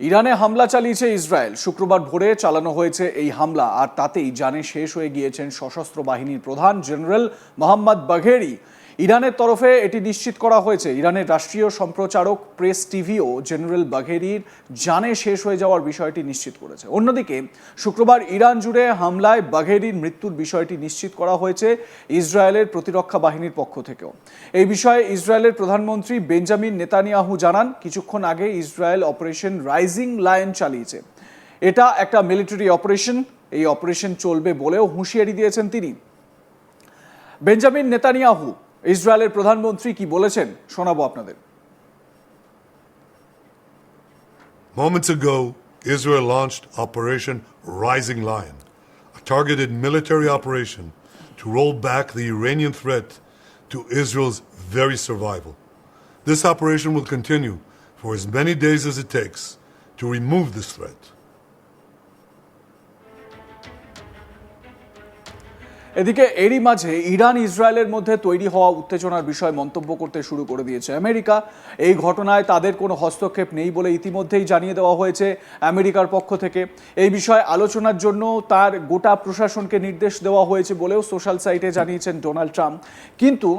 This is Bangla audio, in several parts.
ইরানে হামলা চালিয়েছে ইসরায়েল। শুক্রবার ভোরে চালানো হয়েছে এই হামলা, আর তাতেই জানে শেষ হয়ে গিয়েছেন সশস্ত্র বাহিনীর প্রধান জেনারেল মোহাম্মদ বাঘেরি। ইরানের তরফে এটি নিশ্চিত করা হয়েছে। ইরানের রাষ্ট্রীয় সম্প্রচারক প্রেস টিভিও জেনারেল বাঘেরির জানে শেষ হয়ে যাওয়ার বিষয়টি নিশ্চিত করেছে। অন্যদিকে, শুক্রবার ইরান জুড়ে হামলায় বাঘেরির মৃত্যুর বিষয়টি নিশ্চিত করা হয়েছে ইসরায়েলের প্রতিরক্ষা বাহিনীর পক্ষ থেকেও। এই বিষয়ে ইসরায়েলের প্রধানমন্ত্রী বেঞ্জামিন নেতানিয়াহু জানান, কিছুক্ষণ আগে ইসরায়েল অপারেশন রাইজিং লায়ন চালিয়েছে। এটা একটা মিলিটারি অপারেশন, এই অপারেশন চলবে বলেও হুঁশিয়ারি দিয়েছেন তিনি। বেঞ্জামিন নেতানিয়াহু ইসরায়েলের প্রধানমন্ত্রী কি বলেছেন শোনাবো আপনাদের Moments ago, Israel launched Operation Rising Lion, a targeted military operation to roll back the Iranian threat to Israel's very survival. This operation will continue for as many days as it takes to remove this threat. এদিকে এরই মাঝে ইরান, ইসরায়েলের মধ্যে তৈরি হওয়া উত্তেজনার বিষয়ে মন্তব্য করতে শুরু করে দিয়েছে আমেরিকা। এই ঘটনায় তাদের কোনো হস্তক্ষেপ নেই বলে ইতিমধ্যেই জানিয়ে দেওয়া হয়েছে আমেরিকার পক্ষ থেকে। এই বিষয়ে আলোচনার জন্য তার গোটা প্রশাসনকে নির্দেশ দেওয়া হয়েছে বলেও সোশ্যাল সাইটে জানিয়েছেন ডোনাল্ড ট্রাম্প। কিন্তু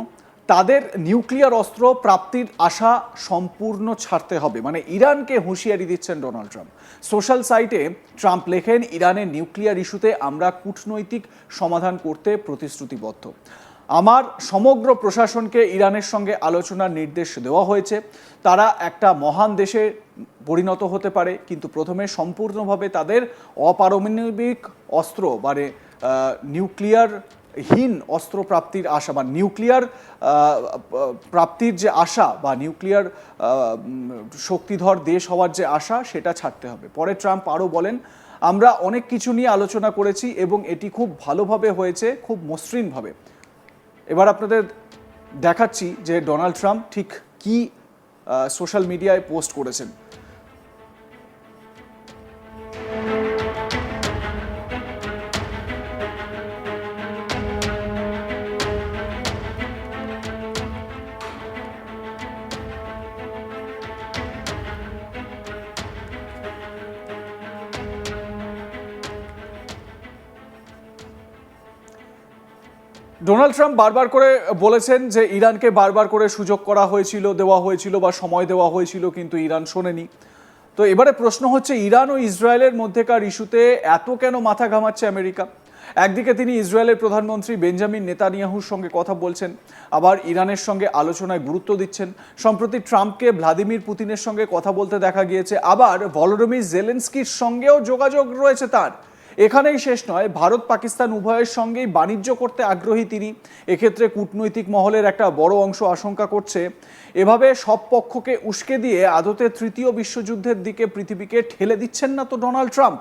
তাদের নিউক্লিয়ার অস্ত্র প্রাপ্তির আশা সম্পূর্ণ ছাড়তে হবে। মানে ইরানকে হুঁশিয়ারি দিচ্ছেন ডোনাল্ড ট্রাম্প। সোশ্যাল সাইটে ট্রাম্প লেখেন, ইরানের নিউক্লিয়ার ইস্যুতে আমরা কূটনৈতিক সমাধান করতে প্রতিশ্রুতিবদ্ধ। আমার সমগ্র প্রশাসনকে ইরানের সঙ্গে আলোচনার নির্দেশ দেওয়া হয়েছে। তারা একটা মহান দেশে পরিণত হতে পারে, কিন্তু প্রথমে সম্পূর্ণভাবে তাদের অপারমাণবিক অস্ত্র মানে নিউক্লিয়ার হীন অস্ত্র প্রাপ্তির আশা বা নিউক্লিয়ার প্রাপ্তির যে আশা বা নিউক্লিয়ার শক্তিধর দেশ হওয়ার যে আশা, সেটা ছাড়তে হবে। পরে ট্রাম্প আরও বলেন, আমরা অনেক কিছু নিয়ে আলোচনা করেছি এবং এটি খুব ভালোভাবে হয়েছে, খুব মসৃণভাবে। এবার আপনাদের দেখাচ্ছি যে ডোনাল্ড ট্রাম্প ঠিক কি সোশ্যাল মিডিয়ায় পোস্ট করেছেন। ডোনাল্ড ট্রাম্প বারবার করে বলেছেন যে ইরানকে বারবার করে সুযোগ করা হয়েছিল, দেওয়া হয়েছিল বা সময় দেওয়া হয়েছিল, কিন্তু ইরান শোনেনি। তো এবারে প্রশ্ন হচ্ছে, ইরান ও ইসরায়েলের মধ্যেকার ইস্যুতে এত কেন মাথা ঘামাচ্ছে আমেরিকা? একদিকে তিনি ইসরায়েলের প্রধানমন্ত্রী বেঞ্জামিন নেতানিয়াহুর সঙ্গে কথা বলছেন, আবার ইরানের সঙ্গে আলোচনায় গুরুত্ব দিচ্ছেন। সম্প্রতি ট্রাম্পকে ভ্লাদিমির পুতিনের সঙ্গে কথা বলতে দেখা গিয়েছে, আবার ভলোডমির জেলেন্সকির সঙ্গেও যোগাযোগ রয়েছে তার। এখানেই শেষ নয়, ভারত পাকিস্তান উভয়ের সঙ্গেই বাণিজ্য করতে আগ্রহী তিনি। এক্ষেত্রে কূটনৈতিক মহলের একটা বড় অংশ আশঙ্কা করছে। এভাবে সব পক্ষকে উস্কে দিয়ে আদতে তৃতীয় বিশ্বযুদ্ধের দিকে পৃথিবীকে ঠেলে দিচ্ছেন না তো ডোনাল্ড ট্রাম্প?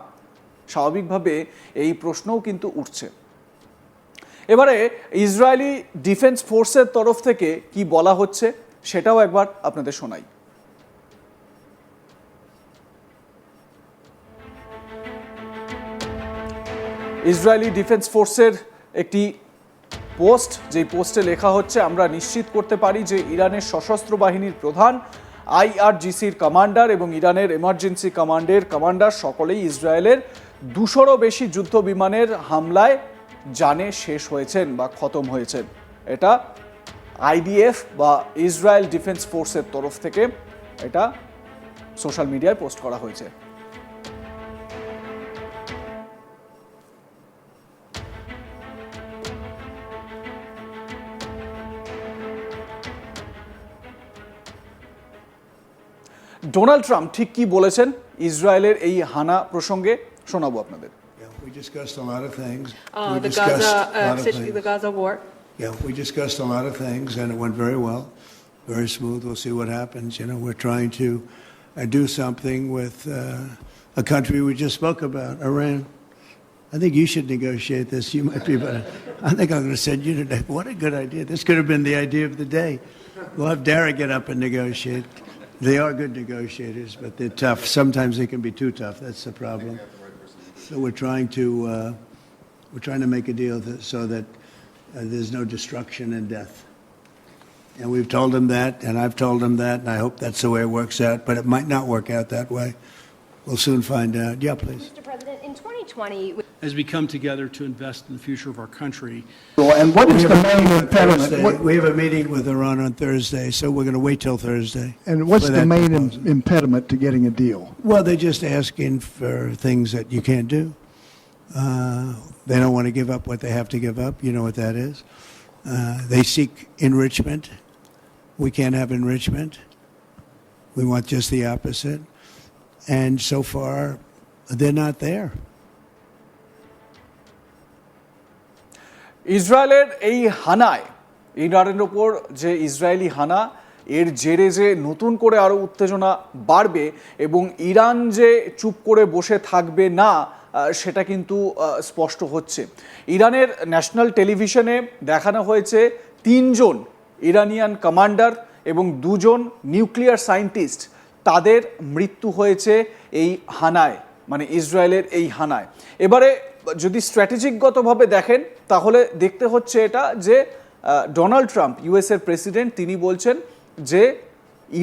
স্বাভাবিকভাবে এই প্রশ্নও কিন্তু উঠছে। এবারে ইসরায়েলি ডিফেন্স ফোর্সের তরফ থেকে কি বলা হচ্ছে সেটাও একবার আপনাদের শোনাই। ইসরায়েলি ডিফেন্স ফোর্সের একটি পোস্ট, যেই পোস্টে লেখা হচ্ছে, আমরা নিশ্চিত করতে পারি যে ইরানের সশস্ত্র বাহিনীর প্রধান আইআরজিসির কমান্ডার এবং ইরানের এমার্জেন্সি কমান্ডের কমান্ডার সকলেই ইসরায়েলের দুশোরও বেশি যুদ্ধ বিমানের হামলায় জানে শেষ হয়েছেন বা খতম হয়েছেন। এটা আইডিএফ বা ইসরায়েল ডিফেন্স ফোর্সের তরফ থেকে এটা সোশ্যাল মিডিয়ায় পোস্ট করা হয়েছে। ডোনাল্ড ট্রাম্প ঠিক কি বলেছেন ইসরায়েলের এই হানা প্রসঙ্গে শোনাবো আপনাদের Yeah, we discussed a lot of things. Uh, We the discussed Gaza, a lot uh, of situ- the things. Gaza war. Yeah, we discussed a lot of things, and it went very well, very smooth. We'll see what happens. You know, we're trying to uh, do something with uh, a country we just spoke about, Iran. I think you should negotiate this. You might be better. I think I'm going to send you today. What a good idea. This could have been the idea of the day. We'll have Dara get up and negotiate. They are good negotiators, but they're tough. Sometimes they can be too tough. That's the problem. So we're trying to uh, we're trying to make a deal that, so that uh, there's no destruction and death. And we've told them that, and I've told them that, and I hope that's the way it works out. But it might not work out that way. we'll soon find out. Yeah, please. Mr. President, in 2020, as we come together to invest in the future of our country. And what is We the a main meeting on impediment? Thursday. What- We have a meeting with Iran on Thursday, so we're going to wait till Thursday. And what's for the that main proposal. im- impediment to getting a deal? Well, they're just asking for things that you can't do. Uh, they don't want to give up what they have to give up. You know what that is. Uh, they seek enrichment. We can't have enrichment. We want just the opposite. And so far, they're not there. ইসরায়েলের এই হানায় ইরানের ওপর যে ইসরায়েলি হানা, এর জেরে যে নতুন করে আরও উত্তেজনা বাড়বে এবং ইরান যে চুপ করে বসে থাকবে না সেটা কিন্তু স্পষ্ট হচ্ছে। ইরানের ন্যাশনাল টেলিভিশনে দেখানো হয়েছে তিনজন ইরানিয়ান কমান্ডার এবং দুজন নিউক্লিয়ার সায়েন্টিস্ট তাদের মৃত্যু হয়েছে এই হানায় মানে ইসরায়েলের এই হানায়। এবারে যদি স্ট্র্যাটেজিকগতভাবে দেখেন, তাহলে দেখতে হচ্ছে এটা যে ডোনাল্ড ট্রাম্প ইউএসের প্রেসিডেন্ট, তিনি বলছেন যে,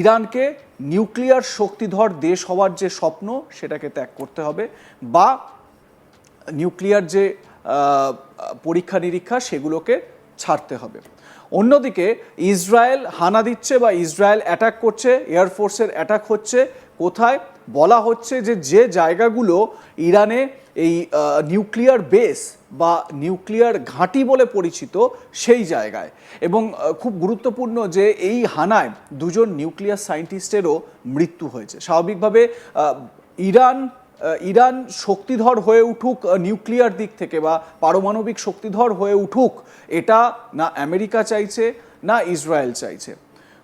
ইরানকে নিউক্লিয়ার শক্তিধর দেশ হওয়ার যে স্বপ্ন, সেটাকে ত্যাগ করতে হবে বা নিউক্লিয়ার যে পরীক্ষা নিরীক্ষা, সেগুলোকে ছাড়তে হবে। অন্যদিকে, ইসরায়েল হানা দিচ্ছে বা ইসরায়েল অ্যাটাক করছে এয়ারফোর্সের অ্যাটাক হচ্ছে, কোথায়? বলা হচ্ছে যে যে জায়গাগুলো ইরানে এই নিউক্লিয়ার বেস বা নিউক্লিয়ার ঘাঁটি বলে পরিচিত, সেই জায়গায়। এবং খুব গুরুত্বপূর্ণ যে এই হানায় দুজন নিউক্লিয়ার সায়েন্টিস্টেরও মৃত্যু হয়েছে। স্বাভাবিকভাবে ইরান ইরান শক্তিধর হয়ে উঠুক নিউক্লিয়ার দিক থেকে বা পারমাণবিক শক্তিধর হয়ে উঠুক, এটা না আমেরিকা চাইছে, না ইসরায়েল চাইছে।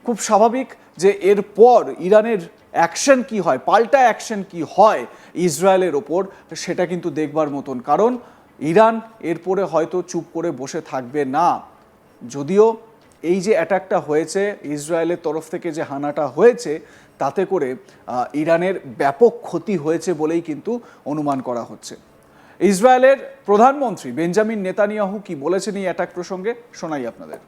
খুব স্বাভাবিক যে এরপর ইরানের অ্যাকশন কি হয় পাল্টা অ্যাকশন কি হয় ইসরায়েলের ওপর সেটা কিন্তু দেখবার মতন। কারণ ইরান এরপরে হয়তো চুপ করে বসে থাকবে না। যদিও এই যে অ্যাটাকটা হয়েছে ইসরায়েলের তরফ থেকে যে হানাটা হয়েছে তাতে করে ইরানের ব্যাপক ক্ষতি হয়েছে বলেই কিন্তু অনুমান করা হচ্ছে। ইসরায়েলের প্রধানমন্ত্রী বেঞ্জামিন নেতানিয়াহু কি বলেছেন এই অ্যাটাক প্রসঙ্গে? শোনাই আপনাদের।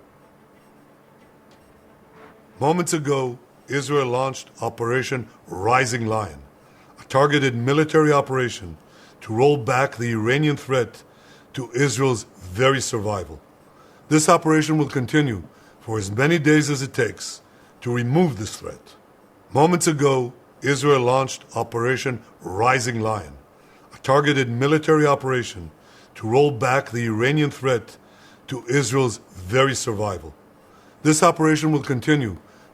Moments ago, Israel launched Operation Rising Lion, a targeted military operation to roll back the Iranian threat to Israel's very survival. This operation will continue for as many days as it takes to remove this threat. Moments ago, Israel launched Operation Rising Lion, a targeted military operation to roll back the Iranian threat to Israel's very survival. This operation will continue